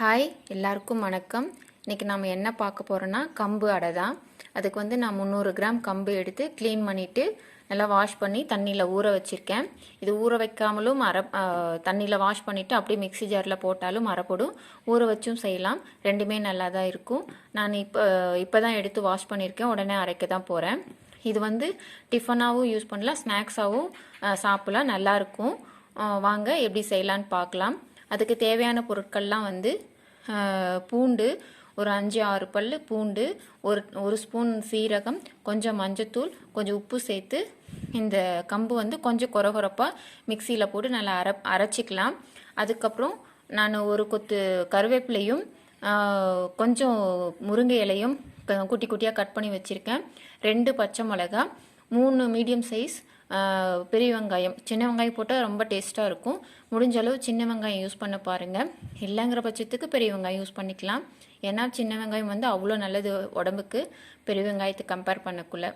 Hi எல்லாருக்கும் வணக்கம். இன்றைக்கி நம்ம என்ன பார்க்க போகிறோன்னா கம்பு அடை தான். அதுக்கு வந்து நான் முந்நூறு கிராம் கம்பு எடுத்து க்ளீன் பண்ணிவிட்டு நல்லா வாஷ் பண்ணி தண்ணியில் ஊற வச்சுருக்கேன். இது ஊற வைக்காமலும் அரை தண்ணியில் வாஷ் பண்ணிவிட்டு அப்படியே மிக்ஸி ஜாரில் போட்டாலும் அரைப்படும். ஊற வச்சும் செய்யலாம். ரெண்டுமே நல்லா தான் இருக்கும். நான் இப்போ இப்போ தான் எடுத்து வாஷ் பண்ணியிருக்கேன் உடனே அரைக்க தான் போகிறேன் இது வந்து டிஃபனாகவும் யூஸ் பண்ணலாம். ஸ்நாக்ஸாகவும் சாப்பிடலாம். நல்லாயிருக்கும் வாங்க எப்படி செய்யலான்னு பார்க்கலாம். அதுக்கு தேவையான பொருட்கள்லாம் வந்து பூண்டு ஒரு அஞ்சு ஆறு பல் பூண்டு ஒரு ஒரு ஸ்பூன் சீரகம் கொஞ்சம் மஞ்சத்தூள் கொஞ்சம் உப்பு சேர்த்து இந்த கம்பு வந்து கொஞ்சம் குறகுறப்பாக மிக்சியில் போட்டு நல்லா அரை அரைச்சிக்கலாம். அதுக்கப்புறம் நான் ஒரு கொத்து கருவேப்பிலையும் கொஞ்சம் முருங்கை இலையும் க- குட்டி குட்டியாக கட் பண்ணி வச்சுருக்கேன். ரெண்டு பச்சை மிளகா மூணு மீடியம் சைஸ் பெரிய வெங்காயம் சின்ன வெங்காயம் போட்டால் ரொம்ப டேஸ்ட்டாக இருக்கும். முடிஞ்ச அளவு சின்ன வெங்காயம் யூஸ் பண்ண பாருங்கள் இல்லைங்கிற பட்சத்துக்கு பெரிய வெங்காயம் யூஸ் பண்ணிக்கலாம். ஏன்னா சின்ன வெங்காயம் வந்து அவ்வளோ நல்லது உடம்புக்கு. பெரிய வெங்காயத்தை கம்பேர் பண்ணக்குள்ள.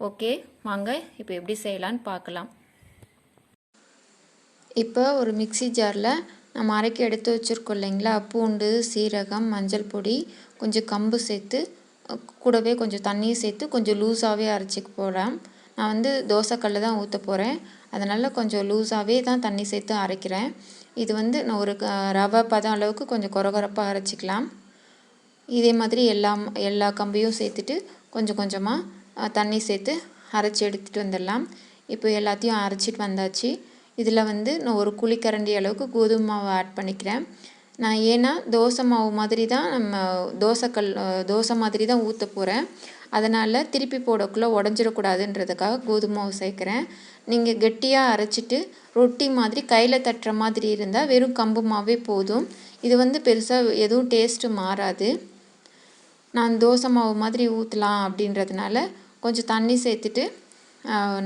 ஓகே வாங்க இப்போ எப்படி செய்யலான்னு பார்க்கலாம். இப்போ ஒரு மிக்ஸி ஜாரில் நம்ம அரைக்க எடுத்து வச்சுருக்கோம் இல்லைங்களா? பூண்டு சீரகம் மஞ்சள் பொடி கொஞ்சம் கம்பு சேர்த்து கூடவே கொஞ்சம் தண்ணியும் சேர்த்து கொஞ்சம் லூஸாகவே அரைச்சிக்க போகிறேன் நான் வந்து தோசைக்கல்ல தான் ஊற்ற போகிறேன் அதனால் கொஞ்சம் லூஸாகவே தான் தண்ணி சேர்த்து அரைக்கிறேன். இது வந்து நான் ஒரு க- ரவை பதம் அளவுக்கு கொஞ்சம் கொரகொரப்பாக அரைச்சிக்கலாம். இதே மாதிரி எல்லா எல்லா கம்பியும் சேர்த்துட்டு கொஞ்சம் கொஞ்சமாக தண்ணி சேர்த்து அரைச்சி எடுத்துகிட்டு வந்துடலாம். இப்போ எல்லாத்தையும் அரைச்சிட்டு வந்தாச்சு. இதில் வந்து நான் ஒரு குழிக்கரண்டி அளவுக்கு கோதுமை மாவு ஆட் பண்ணிக்கிறேன். நான் ஏன்னா தோசை மாவு மாதிரி தான் நம்ம தோசைக்கல் தோசை மாதிரி தான் ஊற்ற போகிறேன் அதனால் திருப்பி போடக்குள்ளே உடஞ்சிடக்கூடாதுன்றதுக்காக கோதுமாவை மாவு சேர்க்குறேன். நீங்கள் கெட்டியாக அரைச்சிட்டு ரொட்டி மாதிரி கையில் தட்டுற மாதிரி இருந்தால் வெறும் கம்பு மாவே போதும். இது வந்து பெருசாக எதுவும் டேஸ்ட்டு மாறாது. நான் தோசை மாவு மாதிரி ஊற்றலாம் அப்படின்றதுனால கொஞ்சம் தண்ணி சேர்த்துட்டு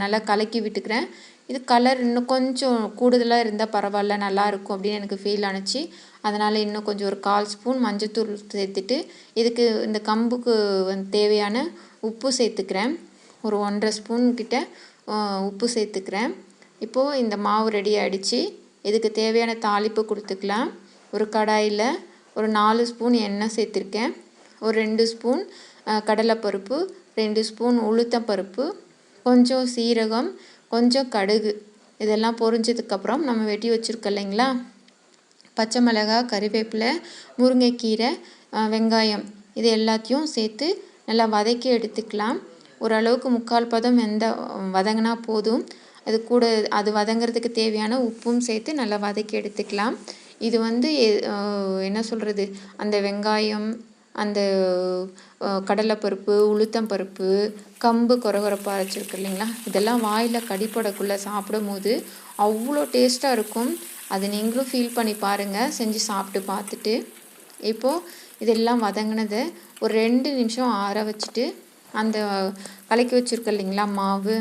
நல்லா கலக்கி விட்டுக்கிறேன். இது கலர் இன்னும் கொஞ்சம் கூடுதலாக இருந்தால் பரவாயில்ல நல்லாயிருக்கும் அப்படின்னு எனக்கு ஃபீல் ஆனுச்சு அதனால் இன்னும் கொஞ்சம் ஒரு கால் ஸ்பூன் மஞ்சத்தூள் சேர்த்துட்டு இதுக்கு இந்த கம்புக்கு வந்து தேவையான உப்பு சேர்த்துக்கிறேன். ஒரு ஒன்றரை ஸ்பூன் கிட்ட உப்பு சேர்த்துக்கிறேன். இப்போது இந்த மாவு ரெடி ஆகிடுச்சு இதுக்கு தேவையான தாளிப்பு கொடுத்துக்கலாம். ஒரு கடாயில் ஒரு நாலு ஸ்பூன் எண்ணெய் சேர்த்துருக்கேன். ஒரு ரெண்டு ஸ்பூன் கடலைப்பருப்பு ரெண்டு ஸ்பூன் உளுத்தம் பருப்பு கொஞ்சம் சீரகம் கொஞ்சம் கடுகு. இதெல்லாம் பொரிஞ்சதுக்கப்புறம் நம்ம வெட்டி வச்சுருக்கோம் இல்லைங்களா? பச்சை மிளகாய் கறிவேப்பிலை முருங்கைக்கீரை வெங்காயம் இது எல்லாத்தையும் சேர்த்து நல்லா வதக்கி எடுத்துக்கலாம். ஓரளவுக்கு முக்கால் பதம் வெந்த வதங்கினா போதும். அது கூட அது வதங்கிறதுக்கு தேவையான உப்பும் சேர்த்து நல்லா வதக்கி எடுத்துக்கலாம். இது வந்து எ- என்ன சொல்கிறது அந்த வெங்காயம் அந்த கடலைப்பருப்பு உளுத்தம்பருப்பு கம்பு கொரகொரப்பாக அரைச்சிருக்கு இல்லைங்களா? இதெல்லாம் வாயில் கடிப்படக்குள்ளே சாப்பிடும் போது அவ்வளோ டேஸ்ட்டாக இருக்கும். அது நீங்களும் ஃபீல் பண்ணி பாருங்கள் செஞ்சு சாப்பிட்டு பார்த்துட்டு. இப்போது இதெல்லாம் வதங்கினதை ஒரு ரெண்டு நிமிஷம் ஆற வச்சுட்டு அந்த கலக்கி வச்சுருக்க இல்லைங்களா மாவு?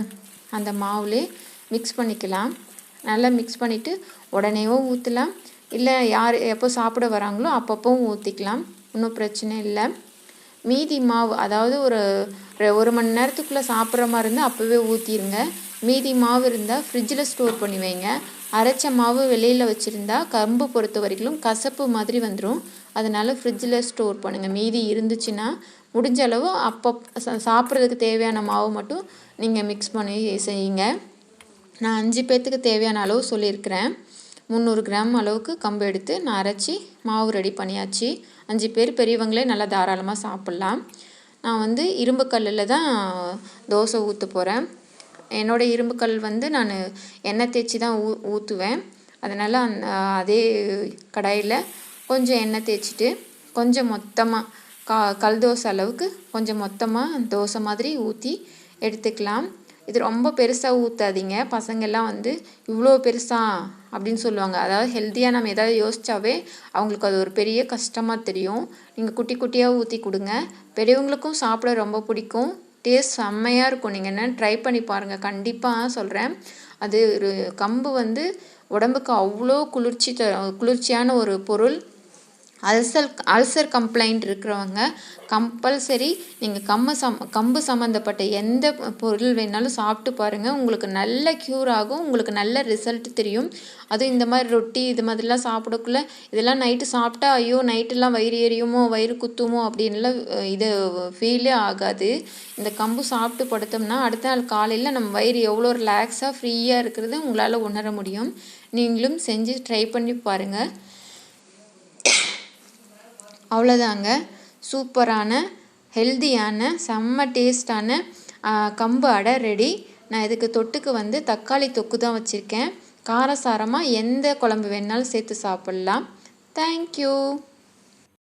அந்த மாவுலே மிக்ஸ் பண்ணிக்கலாம். நல்லா மிக்ஸ் பண்ணிவிட்டு உடனேவும் ஊற்றலாம் இல்லை யார் எப்போ சாப்பிட வராங்களோ அப்பப்போவும் ஊற்றிக்கலாம் ஒன்றும் பிரச்சனை இல்லை. மீதி மாவு அதாவது ஒரு ரெ- ஒரு மணி நேரத்துக்குள்ளே சாப்பிட்ற மாதிரி இருந்தால் அப்போவே ஊற்றிடுங்க மீதி மாவு இருந்தால் ஃப்ரிட்ஜில் ஸ்டோர் பண்ணி வைங்க. அரைச்ச மாவு வெளியில் வச்சுருந்தா கம்பு பொறுத்த வரைக்கும் கசப்பு மாதிரி வந்துடும் அதனால ஃப்ரிட்ஜில் ஸ்டோர் பண்ணுங்கள் மீதி இருந்துச்சுன்னா முடிஞ்ச அளவு அப்போ சாப்பிட்றதுக்கு தேவையான மாவு மட்டும் நீங்கள் மிக்ஸ் பண்ணி செய்யுங்க. நான் அஞ்சு பேர்த்துக்கு தேவையான அளவு சொல்லியிருக்கிறேன். முந்நூறு கிராம் அளவுக்கு கம்பு எடுத்து நான் அரைச்சி மாவு ரெடி பண்ணியாச்சு. அஞ்சு பேர் பெரியவங்களே நல்லா தாராளமாக சாப்பிட்லாம். நான் வந்து இரும்பு கல்லில் தான் தோசை ஊற்ற போகிறேன் என்னோடய இரும்பு கல் வந்து நான் எண்ணெய் தேய்ச்சி தான் ஊ ஊற்றுவேன் அதனால் அந்த அதே கடாயில் கொஞ்சம் எண்ணெய் தேய்ச்சிட்டு கொஞ்சம் மொத்தமாக கா கல் தோசை அளவுக்கு கொஞ்சம் மொத்தமாக தோசை மாதிரி ஊற்றி எடுத்துக்கலாம். இது ரொம்ப பெருசாக ஊற்றாதீங்க பசங்கள்லாம் வந்து இவ்வளோ பெருசா? அப்படின்னு சொல்லுவாங்க. அதாவது ஹெல்த்தியாக நம்ம எதாவது யோசித்தாவே அவங்களுக்கு அது ஒரு பெரிய கஷ்டமாக தெரியும். நீங்கள் குட்டி குட்டியாக ஊற்றி கொடுங்க. பெரியவங்களுக்கும் சாப்பிட ரொம்ப பிடிக்கும். டேஸ்ட் செம்மையாக இருக்கும். நீங்கள் என்ன ட்ரை பண்ணி பாருங்கள் கண்டிப்பாக சொல்கிறேன் அது ஒரு கம்பு வந்து உடம்புக்கு அவ்வளோ குளிர்ச்சி த குளிர்ச்சியான ஒரு பொருள். அல்சர் அல்சர் கம்ப்ளைண்ட் இருக்கிறவங்க கம்பல்சரி நீங்கள் கம்பு சம் கம்பு சம்மந்தப்பட்ட எந்த பொருள் வேணாலும் சாப்பிட்டு பாருங்கள் உங்களுக்கு நல்ல க்யூர் ஆகும். உங்களுக்கு நல்ல ரிசல்ட் தெரியும். அதுவும் இந்த மாதிரி ரொட்டி இது மாதிரிலாம் சாப்பிடக்குள்ள இதெல்லாம் நைட்டு சாப்பிட்டா ஐயோ நைட்டெல்லாம் வயிறு எரியுமோ வயிறு குத்துமோ அப்படின்லாம் இது ஃபீலே ஆகாது. இந்த கம்பு சாப்பிட்டு படுத்தோம்னா அடுத்த நாள் காலையில் நம்ம வயிறு எவ்வளோ ரிலாக்ஸாக ஃப்ரீயாக இருக்கிறது உங்களால் உணர முடியும். நீங்களும் செஞ்சு ட்ரை பண்ணி பாருங்கள் அவ்வளோதாங்க சூப்பரான ஹெல்தியான செம்ம டேஸ்டான கம்பு அடை ரெடி நான் இதுக்கு தொட்டுக்கு வந்து தக்காளி தொக்கு தான் வச்சுருக்கேன். காரசாரமாக எந்த குழம்பு வேணாலும் சேர்த்து சாப்பிட்லாம். தேங்க்யூ